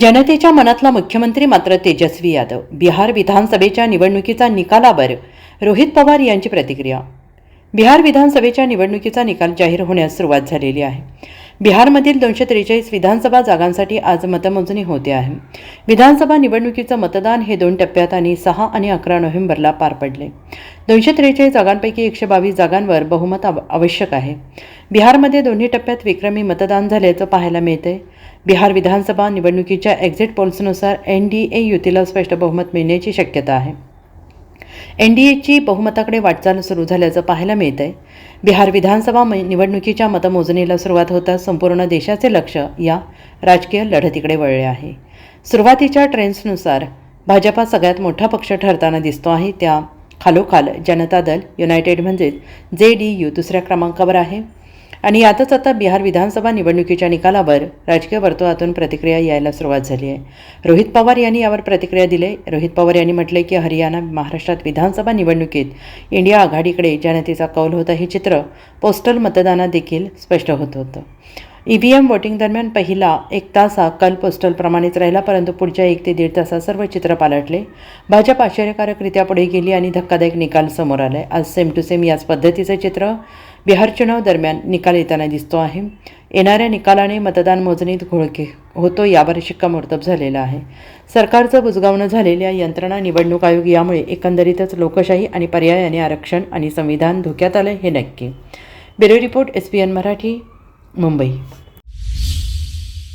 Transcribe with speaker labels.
Speaker 1: जनतेच्या मनातला मुख्यमंत्री मात्र तेजस्वी यादव. बिहार विधानसभेच्या निवडणुकीचा निकालावर रोहित पवार यांची प्रतिक्रिया. बिहार विधानसभेच्या निवडणुकीचा निकाल जाहीर होण्यास सुरुवात झालेली आहे. बिहारमधील दोनशे त्रेचाळीस विधानसभा जागांसाठी आज मतमोजणी होते आहे. विधानसभा निवडणुकीचं मतदान हे दोन टप्प्यात आणि सहा आणि अकरा नोव्हेंबरला पार पडले. दोनशे त्रेचाळीस जागांपैकी एकशे बावीस जागांवर बहुमत आव आवश्यक आहे. बिहारमध्ये दोन्ही टप्प्यात विक्रमी मतदान झाल्याचं पाहायला मिळते. बिहार विधानसभा निवडणुकीच्या एक्झिट पोल्सनुसार एन डी ए युतीला स्पष्ट बहुमत मिळण्याची शक्यता आहे. एन डी एची बहुमताकडे वाटचाल सुरू झाल्याचं पाहायला मिळत आहे बिहार विधानसभा म- निवडणुकीच्या मतमोजणीला सुरुवात होताच संपूर्ण देशाचे लक्ष या राजकीय लढतीकडे वळले आहे. सुरुवातीच्या ट्रेंड्सनुसार भाजपा सगळ्यात मोठा पक्ष ठरताना दिसतो आहे. त्या खालोखाल जनता दल युनायटेड म्हणजेच जे डी यू दुसऱ्या क्रमांकावर आहे. आणि यातच आता बिहार विधानसभा निवडणुकीच्या निकालावर राजकीय वर्तुळातून प्रतिक्रिया यायला सुरुवात झाली आहे. रोहित पवार यांनी यावर प्रतिक्रिया दिली रोहित पवार यांनी म्हटले की हरियाणा महाराष्ट्रात विधानसभा निवडणुकीत इंडिया आघाडीकडे जनतेचा कौल होता हे चित्र पोस्टल मतदानात देखील स्पष्ट होत होतं. ई व्ही एम वोटिंग दरम्यान पहिला एक तास हा कल पोस्टलप्रमाणेच राहिला परंतु पुढच्या एक ते दीड तासात सर्व चित्र पालटले. भाजप आश्चर्यकारकरित्या पुढे गेली आणि धक्कादायक निकाल समोर आले आज सेम टू सेम याच पद्धतीचं चित्र बिहार चुनाव दरम्यान निकाल येताना दिसतो आहे. येणाऱ्या निकालाने मतदान मोजणीत घोळके होतो यावर शिक्कामोर्तब झालेला आहे. सरकारचं बुजगावणं झालेल्या यंत्रणा निवडणूक आयोग यामुळे एकंदरीतच लोकशाही आणि पर्यायाने आरक्षण आणि संविधान धोक्यात आलं हे नक्की. Bureau report S P N Marathi Mumbai.